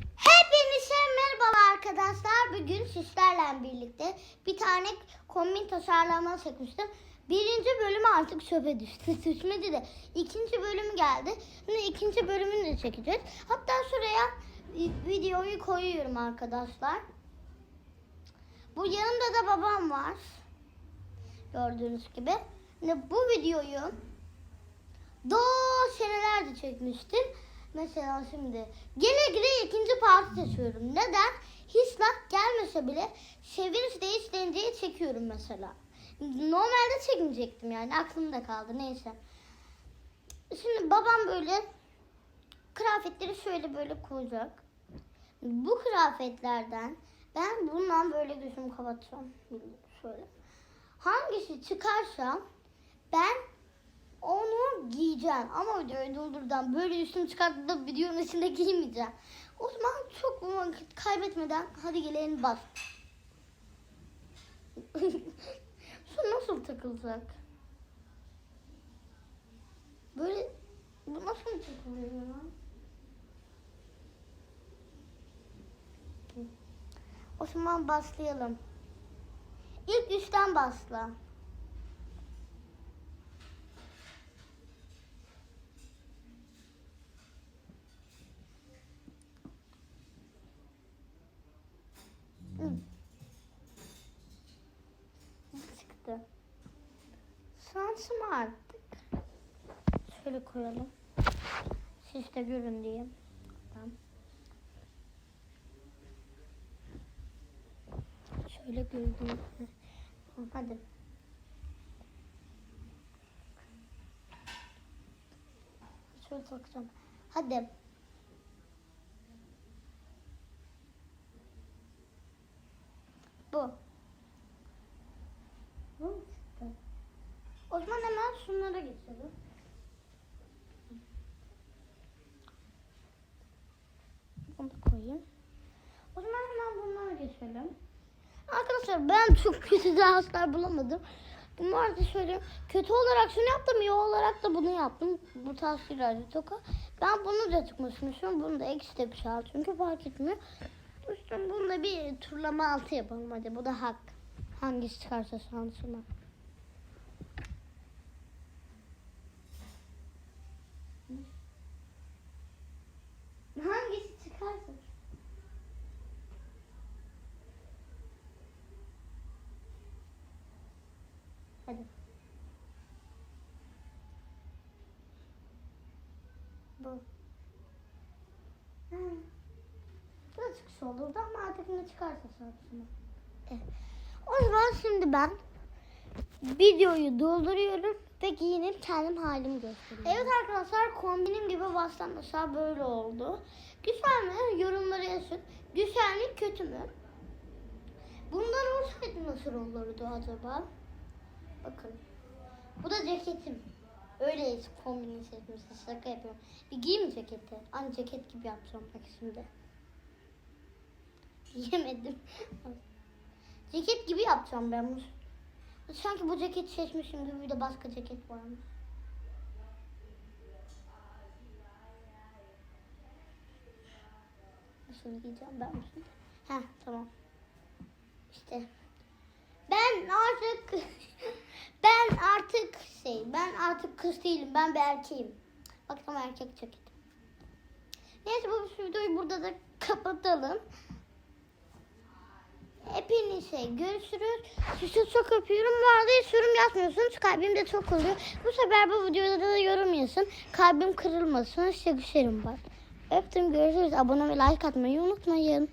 Hepinize merhaba arkadaşlar. Bugün sizlerle birlikte bir tane kombin tasarlama çekmiştim. Birinci bölümü artık çöpe düştü. Düşmedi de ikinci bölümü geldi. Şimdi ikinci bölümünü de çekeceğiz. Hatta şuraya videoyu koyuyorum arkadaşlar. Bu yanımda da babam var. Gördüğünüz gibi. Şimdi bu videoyu daha senelerde çekmiştim. Mesela şimdi gene gene ikinci parti çekiyorum. Neden? Hiç lak gelmese bile sevinç değiştirinceyi çekiyorum mesela. Normalde çekmeyecektim yani aklımda kaldı neyse. Şimdi babam böyle kıyafetleri şöyle böyle koyacak. Bu kıyafetlerden ben bundan böyle gözümü kapatacağım. Şöyle. Hangisi çıkarsa ben onu giyeceğim ama videoyu durdurdan böyle üstümü çıkartıp da videonun içinde giymeyeceğim. O zaman çok vakit kaybetmeden hadi gelelim bas. Şu nasıl takılacak? Böyle bu nasıl takılıyor ya? O zaman başlayalım. İlk üçten başla. Şansım artık. Şöyle koyalım. Siz de görün diye. Tamam. Şöyle gördüm. Hadi. Şöyle takacağım. Hadi. Bu mu çıktı? O zaman hemen şunlara geçelim. Bunu da koyayım. O zaman hemen bunlara geçelim. Arkadaşlar ben çok kötü dersler bulamadım. Bu arada söyleyeyim. Kötü olarak şunu yaptım, iyi olarak da bunu yaptım. Bu tasvir radyo toka. Ben bunu da çıkmışmışım. Bunu da eksi bir şey al. Çünkü fark etmiyor. Üstüm bunu da bir turlama altı yapalım hadi. Bu da hak. Hangisi çıkarsa şansıma. Hangisi çıkarsa. Hadi. Bu. Ha. Birazcık şey olurdu ama artık ne çıkarsa şansıma. Evet. O zaman şimdi ben videoyu dolduruyorum ve giyinip kendim halimi gösteriyorum. Evet arkadaşlar kombinim gibi baştan aşağı böyle oldu. Güzel mi? Yorumlara yazın. Güzel mi? Kötü mü? Bunlar olsaydı nasıl olurdu acaba? Bakın. Bu da ceketim. Öyle kombini seçmişsin. Şaka yapıyorum. Bir giyeyim mi ceketi? Aynı ceket gibi yapacağım bak şimdi. Giyemedim. ceket gibi yapacağım ben bunu. Sanki bu ceketi seçmişim gibi bir de başka ceket varmış. Nasıl giyeceğim ben bunu? Heh tamam. İşte. Ben artık ben artık kız değilim ben bir erkeğim. Bakalım erkek ceketim. Neyse bu videoyu burada da kapatalım. Hepinize görüşürüz. Sizi çok öpüyorum. Bu arada hiç yorum yazmıyorsunuz. Kalbim de çok oluyor. Bu sefer bu videoda da yorum yazın. Kalbim kırılmasın. Size güzelim var. Öptüm görüşürüz. Abone ve like atmayı unutmayın.